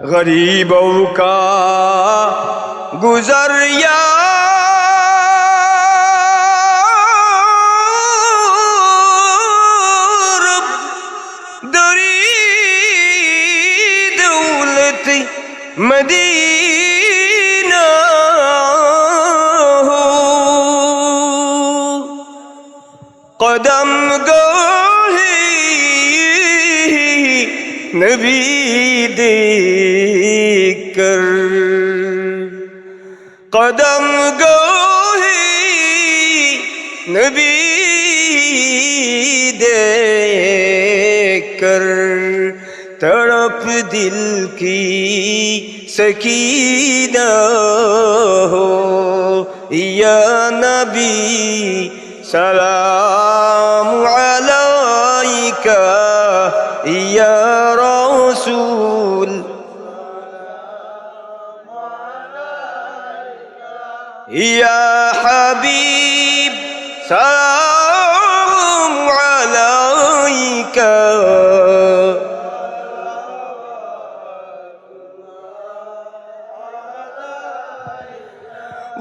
गरीबों का गुजर या بھی دیکھ کر قدم گو ہی نبی دے کر تڑپ دل کی سکینہ ہو۔ یا نبی سلام علیکہ۔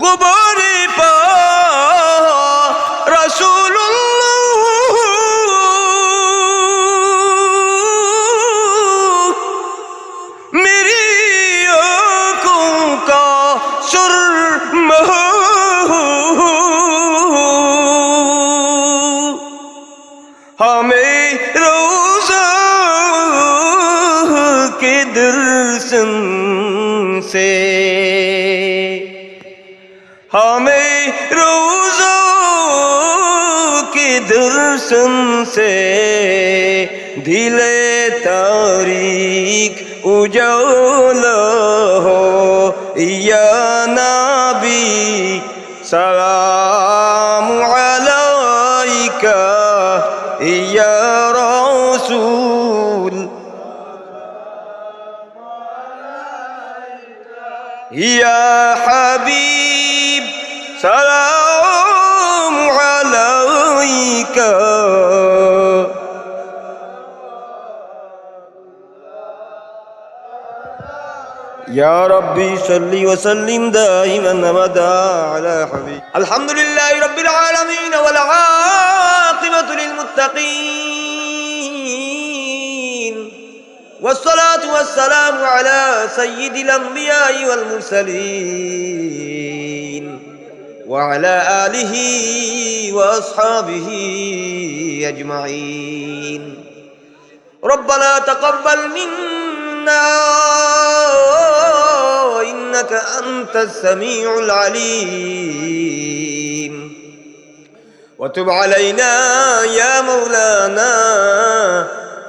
গোবরে हमें रोजों के दर्शन से ढीले तारीख उजाल हो या नाबी सलाम अलैका या रसूल या हबीब يا ربي صل وسلم دائما أبدا على حبيب. الحمد لله رب العالمين والعاقبة للمتقين. والصلاة والسلام على سيد الأنبياء والمرسلين. وعلى آله وأصحابه أجمعين. ربنا تقبل منا إنك أنت السميع العليم. وتب علينا يا مولانا.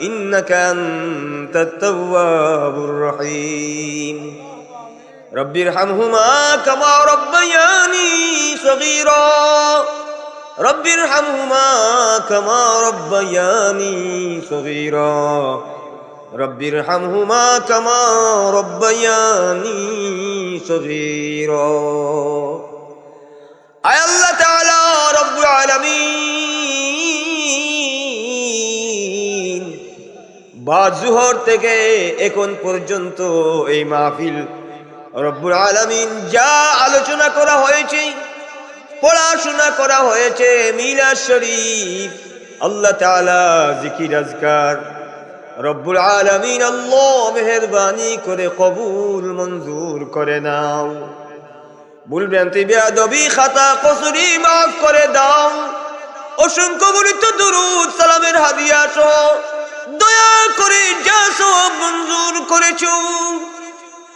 إنك أنت التواب الرحيم. رب ارحمهما كما ربياني صغيرا. رب ارحمهما كما ربياني صغيرا. রব্বির হামহুমা কামা রব্বায়ানি সগীর। আয় আল্লাহ তাআলা রব্বুল আলামিন। বাজুহর থেকে এখন পর্যন্ত এই মাহফিল রব্বুল আলামিন যা আলোচনা করা হয়েছে, পড়াশোনা করা হয়েছে মিলা শরীফ, আল্লাহ তাআলা জিকির আজকার রব্বুল আলামিন আল্লাহ মেহেরবানি করে কবুল, মঞ্জুর করে নাও। ভুল ভ্রান্তি বেয়াদবি, খাতা কসুরি মাফ করে দাও। অসংখ্য গণিত দুরুদ, সালামের হাদিয়া সহ দয়া করে যা সব মঞ্জুর করেছ।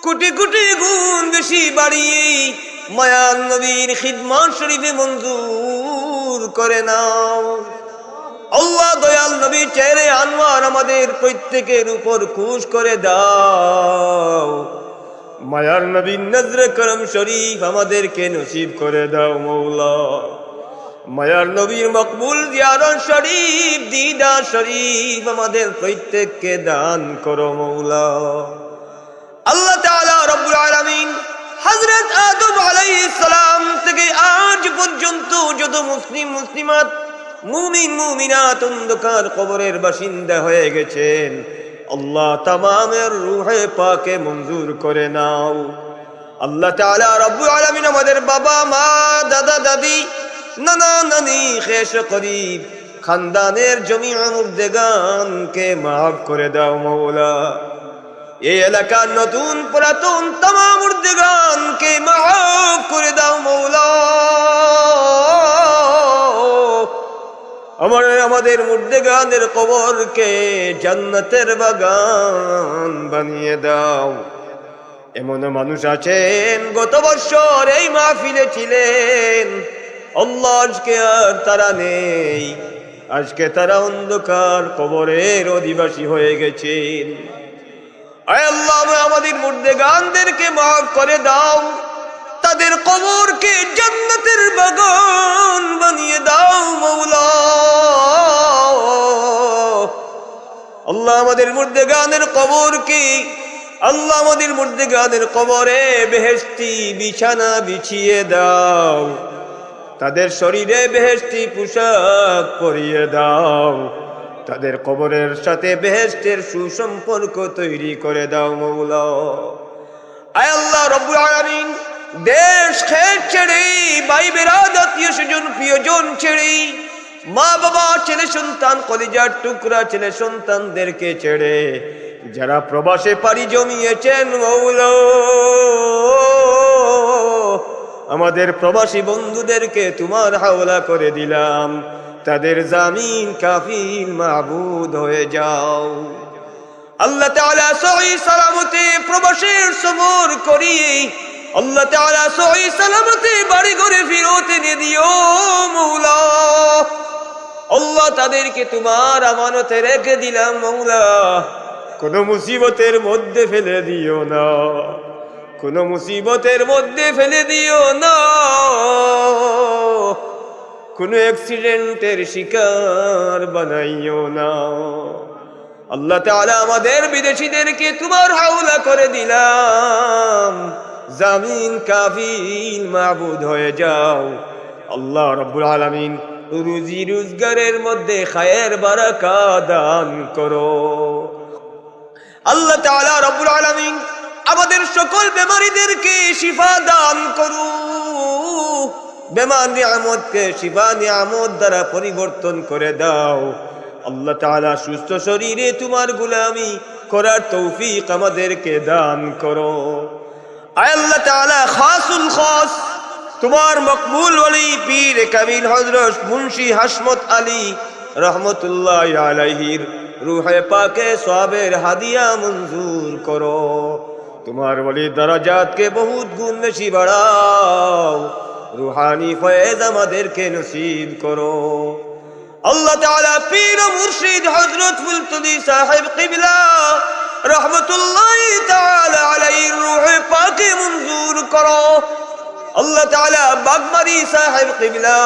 কোটি কোটি গুণ বেশি বাড়িয়ে মায়ান নবীর খিদমান শরীফে মঞ্জুর করে নাও। আল্লাহ দয়াল নবী চেহারে আনোয়ার আমাদের প্রত্যেকের উপর খুশ করে দাও। মায়ার নবী নজরে করম শরীফ আমাদেরকে নসিব করে দাও মৌলা। মায়ার নবীর মকবুল জিয়ারন শরীফ দিদা শরীফ আমাদের প্রত্যেককে দান করো মৌলা। আল্লাহ তাআলা রব্বুল আলামিন হযরত আদম আলাইহিস সালাম থেকে আজ পর্যন্ত যত মুসলিম, মুসলিমাত মুমিন, মুমিনাত অন্ধকার কবরের বাসিন্দা হয়ে গেছেন। আল্লাহ তামামের রুহে পাকে মঞ্জুর করে নাও। আল্লাহ তাআলা রব্বুল আলামিন আমাদের বাবা, মা, দাদা, দাদি, নানা নানি খেস করিব, খানদানের জমি মুর্দেগানকে মাফ করে দাও মৌলা এই এলাকার নতুন পুরাতন তামাম মুর্দেগানকে মাফ করে দাও মৌলা আমার আমাদের মুর্দেগানের কবরকে জান্নাতের বাগান বানিয়ে দাও। এমন মানুষ আছেন, গত বছর এই মাহফিলে ছিলেন। আজকে আর তারা নেই। আজকে তারা অন্ধকার কবরের অধিবাসী হয়ে গেছেন। আল্লাহ আমাদের মুর্দে গানদেরকে মাফ করে দাও। তাদের কবরকে জান্নাতের বাগান বানিয়ে দাও মৌলা আল্লাহ আমাদের মধ্যে গানের কবর কি? আল্লাহ আমাদের মধ্যে গানের কবরে বেহেস্তি বিছানা বিছিয়ে দাও। তাদের শরীরে বেহেস্তি পোশাক পরিয়ে দাও। তাদের কবরের সাথে বেহেস্তের সুসম্পর্ক তৈরি করে দাও মৌলা। আয় আল্লাহ আলামিন, দেশ খেত ছেড়ে ভাই বেরাদ আত্মীয় প্রিয়জন ছেড়ে মা বাবা ছেলে সন্তান, কলিজার টুকরা ছেলে সন্তানদেরকে ছেড়ে যারা প্রবাসে পাড়ি জমিয়েছেন মৌল, আমাদের প্রবাসী বন্ধুদেরকে তোমার হাওলা করে দিলাম। তাদের জামিন কাফিল মাহবুদ হয়ে যাও। আল্লাহ তাআলা সহি সালামতে প্রবাসের সবর করিয়ে আল্লাহ তাআলা সহি সালামতে বাড়ি ঘরে ফিরত দিও মৌলা। আল্লাহ তাদেরকে তোমার আমানতে রেখে দিলাম মৌলা কোন মুসিবতের মধ্যে ফেলে দিও না। কোন মুসিবতের মধ্যে ফেলে দিও না। কোন অ্যাক্সিডেন্টের শিকার বানাইও না। আল্লাহ তাআলা আমাদের বিদেশিদেরকে তোমার হাওলা করে দিলাম। জামিন কাফিল মাবুদ হয়ে যাও। আল্লাহ রব্বুল আলামিন রুজি রোজগারের মধ্যে খায়ের বারাকা দান করো। আল্লাহ তাআলা রব্বুল আলামিন আমাদের সকল বেমারিদেরকে শিফা দান করু বেমার নিয়ামতকে শিফা নিয়ামত দ্বারা পরিবর্তন করে দাও। আল্লাহ তাআলা সুস্থ শরীরে তোমার গুলামি করার তৌফিক আমাদেরকে দান করো। আয় আল্লাহ তাআলা খাসুল খাস। তোমার মকবুল ওলি পীর কামিল হজরত মুন্সি হাসমত আলী রহমতুল্লাহ আলাইহির রুহে পাকে সবের হাদিয়া মঞ্জুর করো। তোমার বলি দরাজাতকে বহুত গুণ বেশি বাড়াও। রুহানি ফয়েজ আমাদেরকে নসিব করো। আল্লাহ তাআলা পীর মুর্শিদ হযরত ফুলতুদি সাহেব কিবলা রহমতুল্লাহ আল্লাহ তাআলা বাগমারি সাহেব কিবলা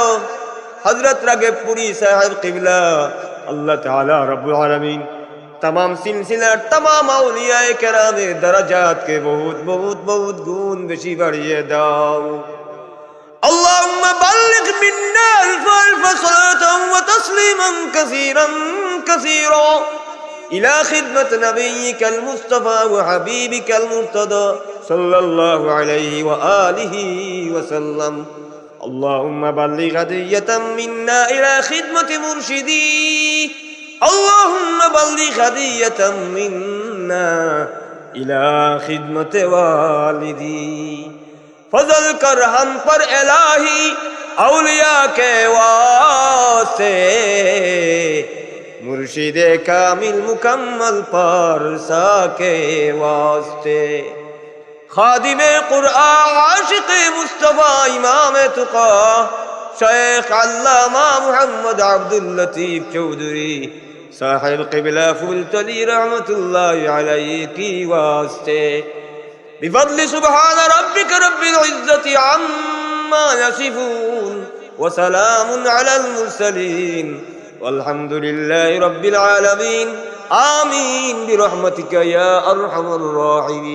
হযরত রাগেপুরি সাহেব কিবলা আল্লাহ তাআলা রব্বুল আলামিন तमाम सिलसिलार तमाम औलियाए करामे दराजात के बहुत बहुत बहुत गुण बेशी बढ़िए दाओ اللهم بلغ منا الف الف صلاة وتسليما كثيرا كثيرا إلى خدمة نبيك المصطفى وحبيبك المرتضى সাল্লাল্লাহু আলাইহি ওয়া আলিহি ওয়া সাল্লাম اللهم بلغ هدية منا إلى خدمة مرشدي اللهم بلغ هدية منا إلى خدمة والدي فضل کر ہم پر الہی اولیاء کے واسطے مرشد کامل مکمل پر سا کے واسطے খাদিমে কুরআ আশিকে মুস্তফা ইমামে তুকা শেখ আল্লামা মুহাম্মদ আব্দুল লতিফ চৌধুরী সাহেব কিবলা ফুলতলি রহমতুল্লাহ আলাইহি কি ওয়াস্তে بفضل سبحان ربك رب العزة عما يصفون وسلام على المرسلين والحمد لله رب العالمين آمين برحمتك يا أرحم الراحمين